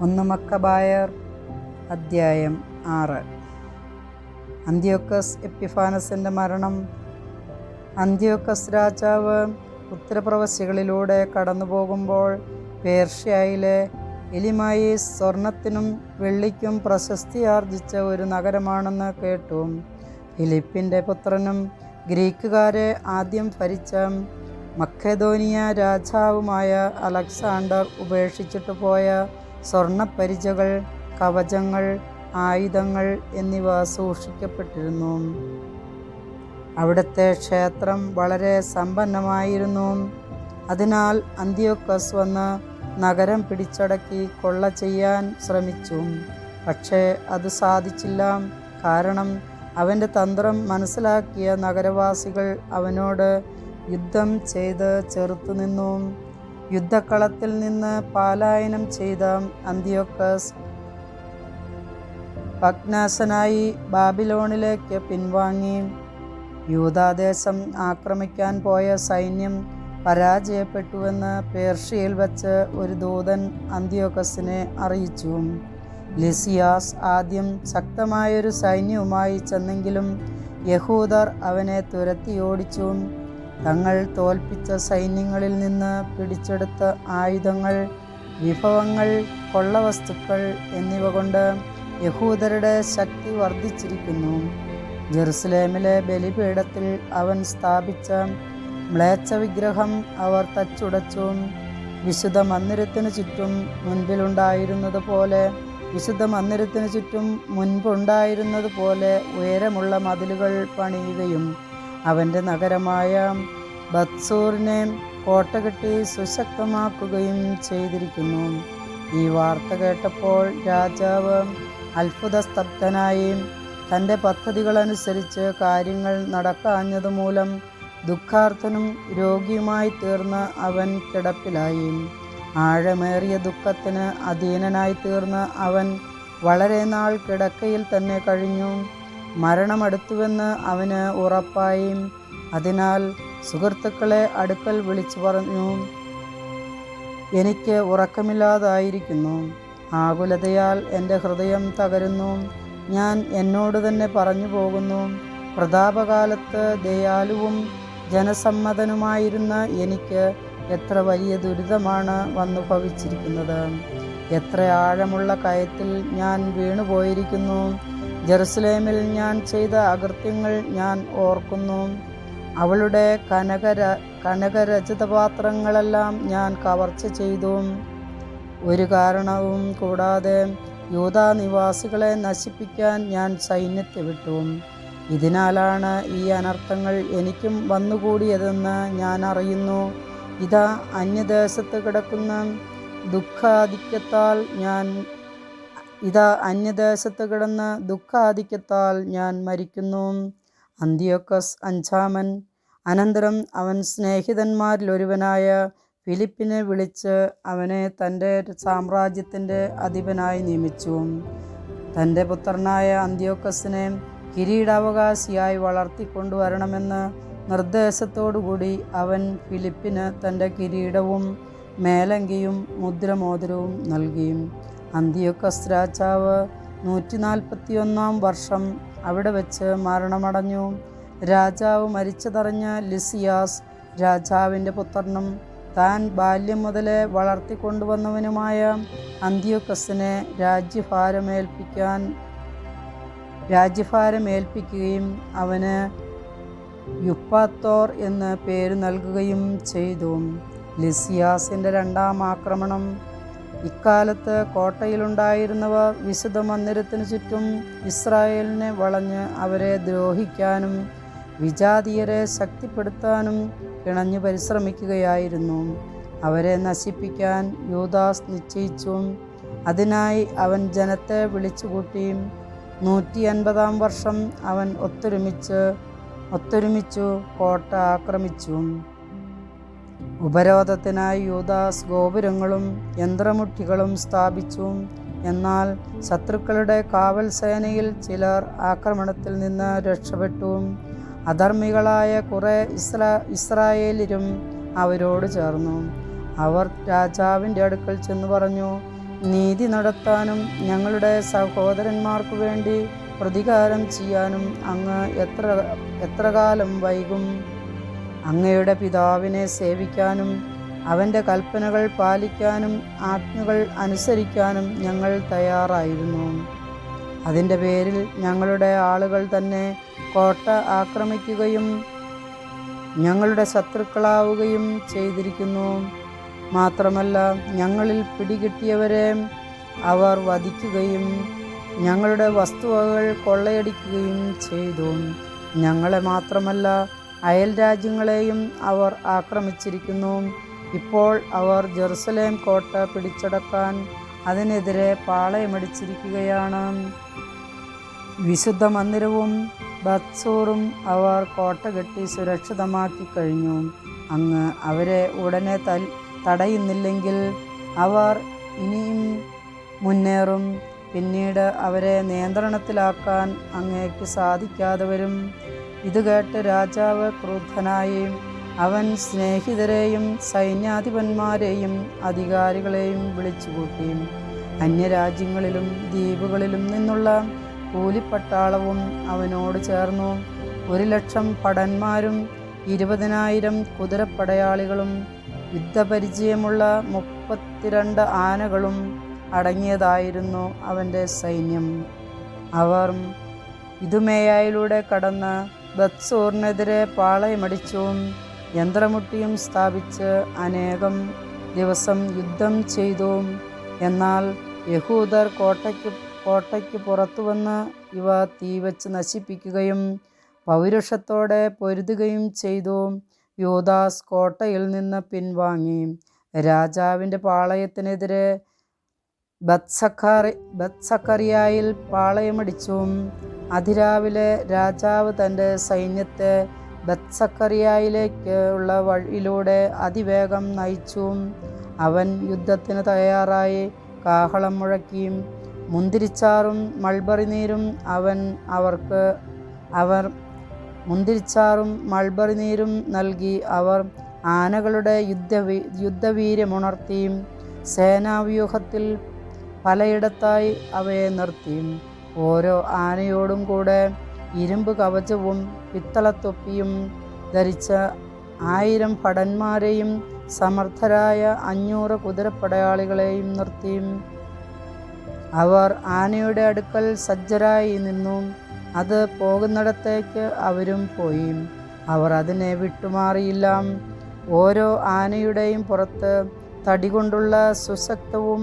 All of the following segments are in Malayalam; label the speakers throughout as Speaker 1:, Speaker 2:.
Speaker 1: ഒന്ന് മക്കബായർ അദ്ധ്യായം ആറ്. അന്ത്യോക്കസ് എപ്പിഫാനസിന്റെ മരണം. അന്ത്യോക്കസ് രാജാവ് ഉത്തരപ്രവശ്യകളിലൂടെ കടന്നു പോകുമ്പോൾ പേർഷ്യയിലെ എലിമായി സ്വർണത്തിനും വെള്ളിക്കും പ്രശസ്തിയാർജിച്ച ഒരു നഗരമാണെന്ന് കേട്ടു. ഫിലിപ്പിന്റെ പുത്രനും ഗ്രീക്കുകാരെ ആദ്യം ഭരിച്ച മക്കേദോനിയ രാജാവുമായ അലക്സാണ്ടർ ഉപേക്ഷിച്ചിട്ട് പോയ സ്വർണപ്പരിചകൾ കവചങ്ങൾ ആയുധങ്ങൾ എന്നിവ സൂക്ഷിക്കപ്പെട്ടിരുന്നു. അവിടുത്തെ ക്ഷേത്രം വളരെ സമ്പന്നമായിരുന്നു. അതിനാൽ അന്ത്യോക്കസ് വന്ന് നഗരം പിടിച്ചടക്കി കൊള്ള ചെയ്യാൻ ശ്രമിച്ചു. പക്ഷേ അത് സാധിച്ചില്ല. കാരണം അവന്റെ തന്ത്രം മനസ്സിലാക്കിയ നഗരവാസികൾ അവനോട് യുദ്ധം ചെയ്ത് ചെറുത്തുനിന്നു. യുദ്ധക്കളത്തിൽ നിന്ന് പാലായനം ചെയ്ത അന്തിയോക്കസ് പഗ്നാസനായി ബാബിലോണിലേക്ക് പിൻവാങ്ങി. യൂതാദേശം ആക്രമിക്കാൻ പോയ സൈന്യം പരാജയപ്പെട്ടുവെന്ന് പേർഷ്യയിൽ വച്ച് ഒരു ദൂതൻ അന്ത്യോക്കസിനെ അറിയിച്ചു. ലിസിയാസ് ആദ്യം ശക്തമായൊരു സൈന്യവുമായി ചെന്നെങ്കിലും യഹൂദർ അവനെ തുരത്തി ഓടിച്ചു. തങ്ങൾ തോൽപ്പിച്ച സൈന്യങ്ങളിൽ നിന്ന് പിടിച്ചെടുത്ത ആയുധങ്ങൾ വിഭവങ്ങൾ കൊള്ളവസ്തുക്കൾ എന്നിവ കൊണ്ട് യഹൂദരുടെ ശക്തി വർദ്ധിച്ചിരിക്കുന്നു. ജെറുസലേമിലെ ബലിപീഠത്തിൽ അവൻ സ്ഥാപിച്ച മ്ലേച്ഛ വിഗ്രഹം അവർ തച്ചുടച്ചു. വിശുദ്ധ മന്ദിരത്തിനു ചുറ്റും മുൻപിലുണ്ടായിരുന്നത് പോലെ വിശുദ്ധ മന്ദിരത്തിനു ചുറ്റും മുൻപുണ്ടായിരുന്നത് പോലെ ഉയരമുള്ള മതിലുകൾ പണിയുകയും അവന്റെ നഗരമായ ബത്സൂറിനെ കോട്ടകെട്ടി സുശക്തമാക്കുകയും ചെയ്തിരിക്കുന്നു. ഈ വാർത്ത കേട്ടപ്പോൾ രാജാവ് അത്ഭുതസ്തബ്ധനായി തന്റെ പദ്ധതികളനുസരിച്ച് കാര്യങ്ങൾ നടക്കാഞ്ഞതുമൂലം ദുഃഖാർത്ഥനും രോഗിയുമായി തീർന്ന് അവൻ കിടപ്പിലായി. ആഴമേറിയ ദുഃഖത്തിന് അധീനനായി തീർന്ന് അവൻ വളരെ നാൾ കിടക്കയിൽ തന്നെ കഴിഞ്ഞു. മരണമടുത്തുവെന്ന് അവന് ഉറപ്പായി. അതിനാൽ സുഹൃത്തുക്കളെ അടുക്കൽ വിളിച്ചു പറഞ്ഞു എനിക്ക് ഉറക്കമില്ലാതായിരിക്കുന്നു. ആകുലതയാൽ എന്റെ ഹൃദയം തകരുന്നു. ഞാൻ എന്നോട് തന്നെ പറഞ്ഞു പോകുന്നു പ്രതാപകാലത്ത് ദയാലുവും ജനസമ്മതനുമായിരുന്ന എനിക്ക് എത്ര വലിയ ദുരിതമാണ് വന്നു ഭവിച്ചിരിക്കുന്നത്. എത്ര ആഴമുള്ള കയത്തിൽ ഞാൻ വീണുപോയിരിക്കുന്നു. ജെറുസലേമിൽ ഞാൻ ചെയ്ത അകൃത്യങ്ങൾ ഞാൻ ഓർക്കുന്നു. അവളുടെ കനകര കനകരചിതപാത്രങ്ങളെല്ലാം ഞാൻ കവർച്ച ചെയ്തു. ഒരു കാരണവും കൂടാതെ യൂതാ നിവാസികളെ നശിപ്പിക്കാൻ ഞാൻ സൈന്യത്തെ വിട്ടു. ഇതിനാലാണ് ഈ അനർത്ഥങ്ങൾ എനിക്കും വന്നുകൂടിയതെന്ന് ഞാൻ അറിയുന്നു. ഇതാ അന്യദേശത്ത് കിടക്കുന്ന ദുഃഖാധിക്യത്താൽ ഞാൻ ഇതാ അന്യദേശത്ത് കിടന്ന് ദുഃഖാധിക്യത്താൽ ഞാൻ മരിക്കുന്നു. അന്ത്യോക്കസ് അഞ്ചാമൻ. അനന്തരം അവൻ സ്നേഹിതന്മാരിലൊരുവനായ ഫിലിപ്പിനെ വിളിച്ച് അവനെ തന്റെ സാമ്രാജ്യത്തിന്റെ അധിപനായി നിയമിച്ചു. തന്റെ പുത്രനായ അന്ത്യോക്കസിനെ കിരീടാവകാശിയായി വളർത്തിക്കൊണ്ടുവരണമെന്ന് നിർദ്ദേശത്തോടുകൂടി അവൻ ഫിലിപ്പിന് തന്റെ കിരീടവും മേലങ്കിയും മുദ്രമോതിരവും നൽകി. അന്ത്യോക്കസ് രാജാവ് നൂറ്റി നാൽപ്പത്തിയൊന്നാം വർഷം അവിടെ വെച്ച് മരണമടഞ്ഞു. രാജാവ് മരിച്ചതറിഞ്ഞ ലിസിയാസ് രാജാവിന്റെ പുത്രനും താൻ ബാല്യം മുതലേ വളർത്തിക്കൊണ്ടുവന്നവനുമായ അന്ത്യോക്കസിനെ രാജ്യഭാരമേൽപ്പിക്കാൻ രാജ്യഭാരമേൽപ്പിക്കുകയും അവന് യുപ്പാത്തോർ എന്ന് പേര് നൽകുകയും ചെയ്തു. ലിസിയാസിന്റെ രണ്ടാം ആക്രമണം ഇക്കാലത്ത് കോട്ടയിലുണ്ടായിരുന്നവർ വിശുദ്ധ മന്ദിരത്തിനു ചുറ്റും ഇസ്രായേലിനെ വളഞ്ഞ് അവരെ ദ്രോഹിക്കാനും വിജാതീയരെ ശക്തിപ്പെടുത്താനും കിണഞ്ഞു പരിശ്രമിക്കുകയായിരുന്നു. അവരെ നശിപ്പിക്കാൻ യൂദാസ് നിശ്ചയിച്ചു. അതിനായി അവൻ ജനത്തെ വിളിച്ചുകൂട്ടി. നൂറ്റി അൻപതാം വർഷം അവൻ ഒത്തൊരുമിച്ച് ഒത്തൊരുമിച്ചു കോട്ട ആക്രമിച്ചു. ഉപരോധത്തിനായി യൂദാസ് ഗോപുരങ്ങളും യന്ത്രമുട്ടികളും സ്ഥാപിച്ചു. എന്നാൽ ശത്രുക്കളുടെ കാവൽ സേനയിൽ ചിലർ ആക്രമണത്തിൽ നിന്ന് രക്ഷപ്പെട്ടു. അധർമ്മികളായ കുറേ ഇസ്രാ ഇസ്രായേലിരും അവരോട് ചേർന്നു. അവർ രാജാവിന്റെ അടുക്കൽ ചെന്ന് പറഞ്ഞു നീതി നടത്താനും ഞങ്ങളുടെ സഹോദരന്മാർക്ക് വേണ്ടി പ്രതികാരം ചെയ്യാനും അങ്ങ് എത്ര എത്ര കാലം വൈകും? അങ്ങയുടെ പിതാവിനെ സേവിക്കാനും അവന്റെ കൽപ്പനകൾ പാലിക്കാനും ആജ്ഞകൾ അനുസരിക്കാനും ഞങ്ങൾ തയ്യാറായിരുന്നു. അതിന്റെ പേരിൽ ഞങ്ങളുടെ ആളുകൾ തന്നെ കോട്ട ആക്രമിക്കുകയും ഞങ്ങളുടെ ശത്രുക്കളാവുകയും ചെയ്തിരിക്കുന്നു. മാത്രമല്ല ഞങ്ങളിൽ പിടികിട്ടിയവരെ അവർ വധിക്കുകയും ഞങ്ങളുടെ വസ്തുവകൾ കൊള്ളയടിക്കുകയും ചെയ്തു. ഞങ്ങളെ മാത്രമല്ല അയൽ രാജ്യങ്ങളെയും അവർ ആക്രമിച്ചിരിക്കുന്നു. ഇപ്പോൾ അവർ ജെറുസലേം കോട്ട പിടിച്ചടക്കാൻ അതിനെതിരെ പാളയമടിച്ചിരിക്കുകയാണ്. വിശുദ്ധ മന്ദിരവും ബത്സൂറും അവർ കോട്ട കെട്ടി സുരക്ഷിതമാക്കി കഴിഞ്ഞു. അങ്ങ് അവരെ ഉടനെ തൽ തടയുന്നില്ലെങ്കിൽ അവർ ഇനിയും മുന്നേറും. പിന്നീട് അവരെ നിയന്ത്രണത്തിലാക്കാൻ അങ്ങേക്ക് സാധിക്കാതെ വരും. ഇത് കേട്ട് രാജാവ് ക്രുദ്ധനായി അവൻ സ്നേഹിതരെയും സൈന്യാധിപന്മാരെയും അധികാരികളെയും വിളിച്ചുകൂട്ടി. അന്യരാജ്യങ്ങളിലും ദ്വീപുകളിലും നിന്നുള്ള കൂലിപ്പട്ടാളവും അവനോട് ചേർന്നു. ഒരു ലക്ഷം പടന്മാരും ഇരുപതിനായിരം കുതിരപ്പടയാളികളും യുദ്ധപരിചയമുള്ള മുപ്പത്തിരണ്ട് ആനകളും അടങ്ങിയതായിരുന്നു അവന്റെ സൈന്യം. അവർ ഇതുമേയായിലൂടെ കടന്ന് ബത്സൂറിനെതിരെ പാളയമടിച്ചും യന്ത്രമുട്ടിയും സ്ഥാപിച്ച് അനേകം ദിവസം യുദ്ധം ചെയ്തു. എന്നാൽ യഹൂദർ കോട്ടയ്ക്ക് കോട്ടയ്ക്ക് പുറത്തു വന്ന് ഇവ തീവച്ച് നശിപ്പിക്കുകയും പൗരുഷത്തോടെ പൊരുതുകയും ചെയ്തു. യോദാസ് കോട്ടയിൽ നിന്ന് പിൻവാങ്ങി. രാജാവിന്റെ പാളയത്തിനെതിരെ ബത്സക്കറിയായിൽ പാളയമടിച്ചു അതിരാവിലെ രാജാവ് തന്റെ സൈന്യത്തെ ബത്സക്കറിയായിലേക്ക് ഉള്ള വഴിയിലൂടെ അതിവേഗം നയിച്ചു അവൻ യുദ്ധത്തിന് തയ്യാറായി കാഹളം മുഴക്കിയും മുന്തിരിച്ചാറും മൾബറി നീരും അവൻ അവർക്ക് അവർ മുന്തിരിച്ചാറും മൾബറി നീരും നൽകി അവർ ആനകളുടെ യുദ്ധവീ യുദ്ധവീര്യമുണർത്തി സേനാവ്യൂഹത്തിൽ പലയിടത്തായി അവയെ നിർത്തി ഓരോ ആനയോടും കൂടെ ഇരുമ്പ് കവചവും പിത്തളത്തൊപ്പിയും ധരിച്ച ആയിരം ഭടന്മാരെയും സമർത്ഥരായ അഞ്ഞൂറ് കുതിരപ്പടയാളികളെയും നിർത്തി അവർ ആനയുടെ അടുക്കൽ സജ്ജരായി നിന്നു. അത് പോകുന്നിടത്തേക്ക് അവരും പോയി. അവർ അതിനെ വിട്ടുമാറിയില്ല. ഓരോ ആനയുടെയും പുറത്ത് തടി കൊണ്ടുള്ള സുസക്തവും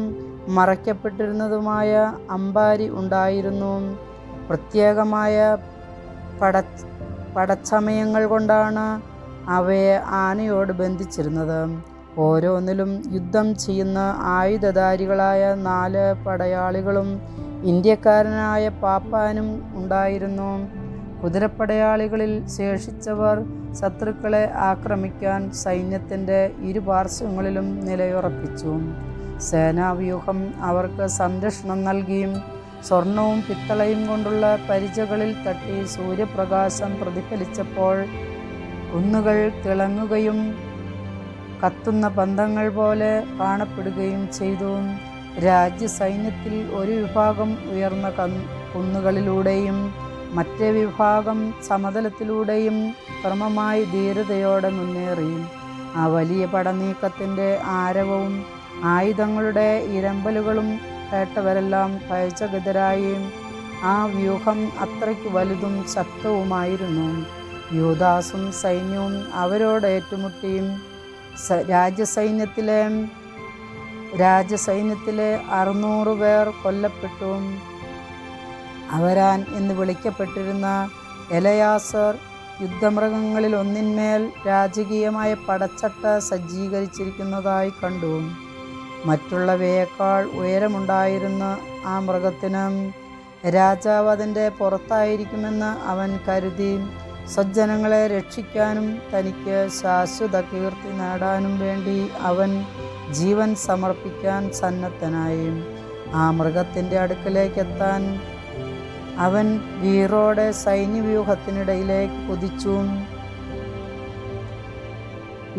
Speaker 1: മറയ്ക്കപ്പെട്ടിരുന്നതുമായ അമ്പാരി ഉണ്ടായിരുന്നു. പ്രത്യേകമായ പട പടച്ചമയങ്ങൾ കൊണ്ടാണ് അവയെ ആനയോട് ബന്ധിച്ചിരുന്നത്. ഓരോന്നിലും യുദ്ധം ചെയ്യുന്ന ആയുധധാരികളായ നാല് പടയാളികളും ഇന്ത്യക്കാരനായ പാപ്പാനും ഉണ്ടായിരുന്നു. കുതിരപ്പടയാളികളിൽ ശേഷിച്ചവർ ശത്രുക്കളെ ആക്രമിക്കാൻ സൈന്യത്തിന്റെ ഇരുപാർശ്വങ്ങളിലും നിലയുറപ്പിച്ചു. സേനാവ്യൂഹം അവർക്ക് സംരക്ഷണം നൽകിയും സ്വർണവും പിത്തളയും കൊണ്ടുള്ള പരിചകളിൽ തട്ടി സൂര്യപ്രകാശം പ്രതിഫലിച്ചപ്പോൾ കുന്നുകൾ തിളങ്ങുകയും കത്തുന്ന ബന്ധങ്ങൾ പോലെ കാണപ്പെടുകയും ചെയ്തു. രാജ്യസൈന്യത്തിൽ ഒരു വിഭാഗം ഉയർന്ന കുന്നുകളിലൂടെയും മറ്റേ വിഭാഗം സമതലത്തിലൂടെയും ക്രമമായി ധീരതയോടെ മുന്നേറിയും. ആ വലിയ പടനീക്കത്തിന്റെ ആരവവും ആയുധങ്ങളുടെ ഇരമ്പലുകളും കേട്ടവരെല്ലാം ഭയചകിതരായും. ആ വ്യൂഹം അത്രയ്ക്ക് വലുതും ശക്തവുമായിരുന്നു. യൂദാസും സൈന്യവും അവരോട് ഏറ്റുമുട്ടിയും രാജ്യസൈന്യത്തിലെ രാജസൈന്യത്തിലെ അറുന്നൂറ് പേർ കൊല്ലപ്പെട്ടു. അവരാൻ എന്ന് വിളിക്കപ്പെട്ടിരുന്ന എലയാസർ യുദ്ധമൃഗങ്ങളിൽ ഒന്നിന്മേൽ രാജകീയമായ പടച്ചട്ട സജ്ജീകരിച്ചിരിക്കുന്നതായി കണ്ടു. മറ്റുള്ളവയേക്കാൾ ഉയരമുണ്ടായിരുന്ന ആ മൃഗത്തിനും രാജാവ് അതിന്റെ പുറത്തായിരിക്കുമെന്ന് അവൻ കരുതി സജ്ജനങ്ങളെ രക്ഷിക്കാനും തനിക്ക് ശാശ്വത കീർത്തി നേടാനും വേണ്ടി അവൻ ജീവൻ സമർപ്പിക്കാൻ സന്നദ്ധനായി. ആ മൃഗത്തിന്റെ അടുക്കലേക്കെത്താൻ അവൻ വീറോടെ സൈന്യവ്യൂഹത്തിനിടയിലേക്ക് കുതിച്ചു.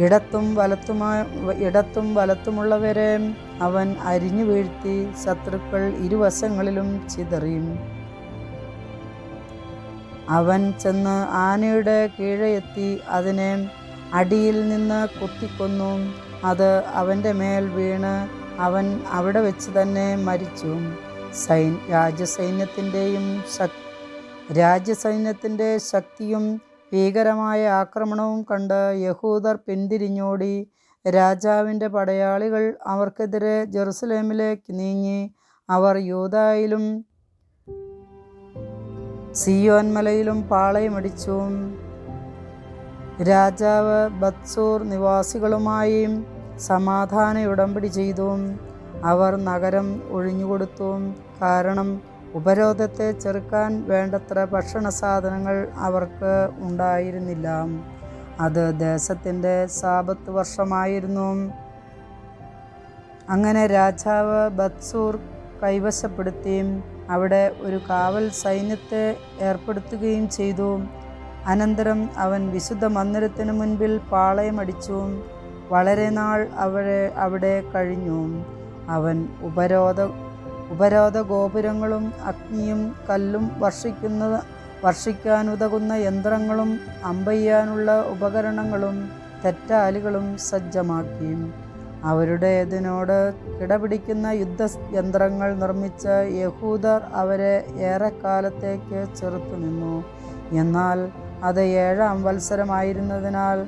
Speaker 1: ഇടത്തും വലത്തുമായി ഇടത്തും വലത്തുമുള്ളവരെ അവൻ അരിഞ്ഞു വീഴ്ത്തി ശത്രുക്കൾ ഇരുവശങ്ങളിലും ചിതറിയും. അവൻ ചെന്ന് ആനയുടെ കീഴെത്തി അതിനെ അടിയിൽ നിന്ന് കുത്തിക്കൊന്നു. അത് അവന്റെ മേൽ വീണ് അവൻ അവിടെ വെച്ച് തന്നെ മരിച്ചു. സൈ രാജ്യസൈന്യത്തിന്റെയും ശക് രാജ്യസൈന്യത്തിന്റെ ശക്തിയും ഭീകരമായ ആക്രമണവും കണ്ട് യഹൂദർ പിന്തിരിഞ്ഞോടി. രാജാവിന്റെ പടയാളികൾ അവർക്കെതിരെ ജെറുസലേമിലേക്ക് നീങ്ങി. അവർ യൂതായിലും സിയോൻ മലയിലും പാളയമടിച്ചു. രാജാവ് ബത്സൂർ നിവാസികളുമായി സമാധാന ഉടമ്പടി ചെയ്തു. അവർ നഗരം ഒഴിഞ്ഞുകൊടുത്തു. കാരണം ഉപരോധത്തെ ചെറുക്കാൻ വേണ്ടത്ര ഭക്ഷണ സാധനങ്ങൾ അവർക്ക് ഉണ്ടായിരുന്നില്ല. അത് ദേശത്തിന്റെ സാപത്ത് വർഷമായിരുന്നു. അങ്ങനെ രാജാവ് ബത്സൂർ കൈവശപ്പെടുത്തി അവിടെ ഒരു കാവൽ സൈന്യത്തെ ഏർപ്പെടുത്തുകയും ചെയ്തു. അനന്തരം അവൻ വിശുദ്ധ മന്ദിരത്തിനു മുൻപിൽ പാളയമടിച്ചു. വളരെ നാൾ അവരെ അവിടെ കഴിഞ്ഞു. അവൻ ഉപരോധ ഉപരോധ ഗോപുരങ്ങളും അഗ്നിയും കല്ലും വർഷിക്കുന്ന വർഷിക്കാനുതകുന്ന യന്ത്രങ്ങളും അമ്പയ്യാനുള്ള ഉപകരണങ്ങളും തെറ്റാലുകളും സജ്ജമാക്കി. അവരുടെ ഇതിനോട് കിടപിടിക്കുന്ന യുദ്ധ യന്ത്രങ്ങൾ നിർമ്മിച്ച യഹൂദർ അവരെ ഏറെക്കാലത്തേക്ക് ചെറുത്തു നിന്നു. എന്നാൽ അത് ഏഴാം വത്സരമായിരുന്നതിനാൽ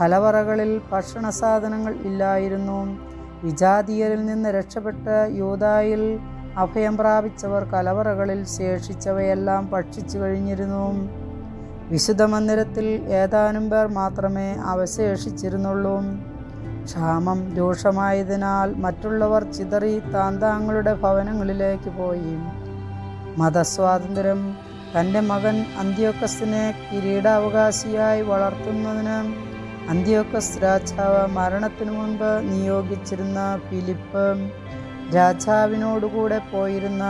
Speaker 1: കലവറകളിൽ ഭക്ഷണ സാധനങ്ങൾ ഇല്ലായിരുന്നു. വിജാതീയരിൽ നിന്ന് രക്ഷപ്പെട്ട് യൂതായിൽ അഭയം പ്രാപിച്ചവർ കലവറകളിൽ ശേഷിച്ചവയെല്ലാം ഭക്ഷിച്ചു കഴിഞ്ഞിരുന്നു. വിശുദ്ധ മന്ദിരത്തിൽ ഏതാനും പേർ മാത്രമേ അവശേഷിച്ചിരുന്നുള്ളൂ. ക്ഷാമം രൂക്ഷമായതിനാൽ മറ്റുള്ളവർ ചിതറി താന്താങ്ങളുടെ ഭവനങ്ങളിലേക്ക് പോയി. മതസ്വാതന്ത്ര്യം തന്റെ മകൻ അന്ത്യോക്കസിനെ കിരീടാവകാശിയായി വളർത്തുന്നതിന് അന്ത്യോക്കസ് രാജാവ് മരണത്തിനു മുൻപ് നിയോഗിച്ചിരുന്ന ഫിലിപ്പ് രാജാവിനോടുകൂടെ പോയിരുന്ന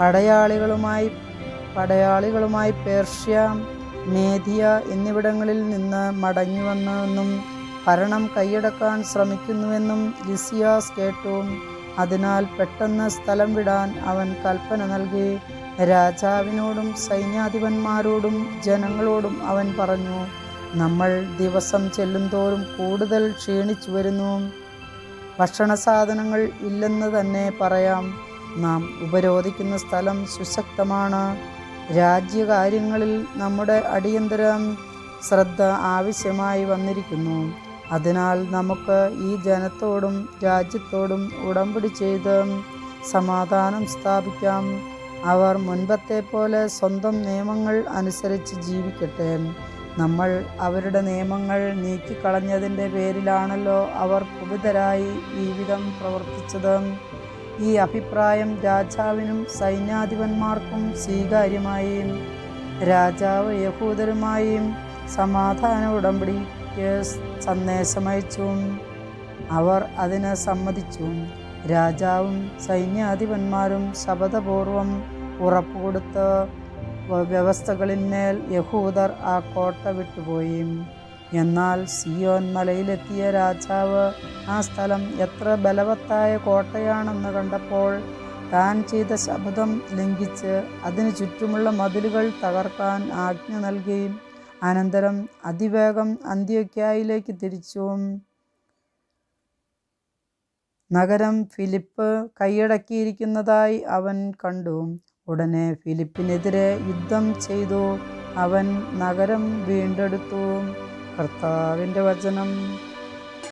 Speaker 1: പടയാളികളുമായി പടയാളികളുമായി പേർഷ്യ മേധിയ എന്നിവിടങ്ങളിൽ നിന്ന് മടങ്ങി മടങ്ങിവന്നുവെന്നും ഭരണം കൈയടക്കാൻ ശ്രമിക്കുന്നുവെന്നും ലിസിയാസ് കേട്ടു. അതിനാൽ പെട്ടെന്ന് സ്ഥലം വിടാൻ അവൻ കൽപ്പന നൽകി. രാജാവിനോടും സൈന്യാധിപന്മാരോടും ജനങ്ങളോടും അവൻ പറഞ്ഞു നമ്മൾ ദിവസം ചെല്ലുന്തോറും കൂടുതൽ ക്ഷീണിച്ചു വരുന്നു. ഭക്ഷണ സാധനങ്ങൾ ഇല്ലെന്ന് തന്നെ പറയാം. നാം ഉപരോധിക്കുന്ന സ്ഥലം സുശക്തമാണ്. രാജ്യകാര്യങ്ങളിൽ നമ്മുടെ അടിയന്തര ശ്രദ്ധ ആവശ്യമായി വന്നിരിക്കുന്നു. അതിനാൽ നമുക്ക് ഈ ജനത്തോടും രാജ്യത്തോടും ഉടമ്പടി ചെയ്ത് സമാധാനം സ്ഥാപിക്കാം. അവർ മുൻപത്തെ പോലെ സ്വന്തം നിയമങ്ങൾ അനുസരിച്ച് ജീവിക്കട്ടെ. നമ്മൾ അവരുടെ നിയമങ്ങൾ നീക്കിക്കളഞ്ഞതിന്റെ പേരിലാണല്ലോ അവർ കുപിതരായി ഈ വിധം പ്രവർത്തിച്ചത്. ഈ അഭിപ്രായം രാജാവിനും സൈന്യാധിപന്മാർക്കും സ്വീകാര്യമായി രാജാവ് യഹൂദരുമായും സമാധാന ഉടമ്പടിക്ക് സന്ദേശമയച്ചു. അവർ അതിന് സമ്മതിച്ചു. രാജാവും സൈന്യാധിപന്മാരും ശപഥപൂർവം ഉറപ്പുകൊടുത്ത് വ്യവസ്ഥകളിന്മേൽ യഹൂദർ ആ കോട്ട വിട്ടുപോയി. എന്നാൽ സിയോൻ മലയിലെത്തിയ രാജാവ് ആ സ്ഥലം എത്ര ബലവത്തായ കോട്ടയാണെന്ന് കണ്ടപ്പോൾ താൻ ചെയ്ത ശബ്ദം ലംഘിച്ച് അതിനു ചുറ്റുമുള്ള മതിലുകൾ തകർക്കാൻ ആജ്ഞ നൽകി. അനന്തരം അതിവേഗം അന്ത്യോക്യായിലേക്ക് തിരിച്ചു. നഗരം ഫിലിപ്പ് കൈയടക്കിയിരിക്കുന്നതായി അവൻ കണ്ടു. ഉടനെ ഫിലിപ്പിനെതിരെ യുദ്ധം ചെയ്തു. അവൻ നഗരം വീണ്ടെടുത്തു. കർത്താവിന്റെ വചനം.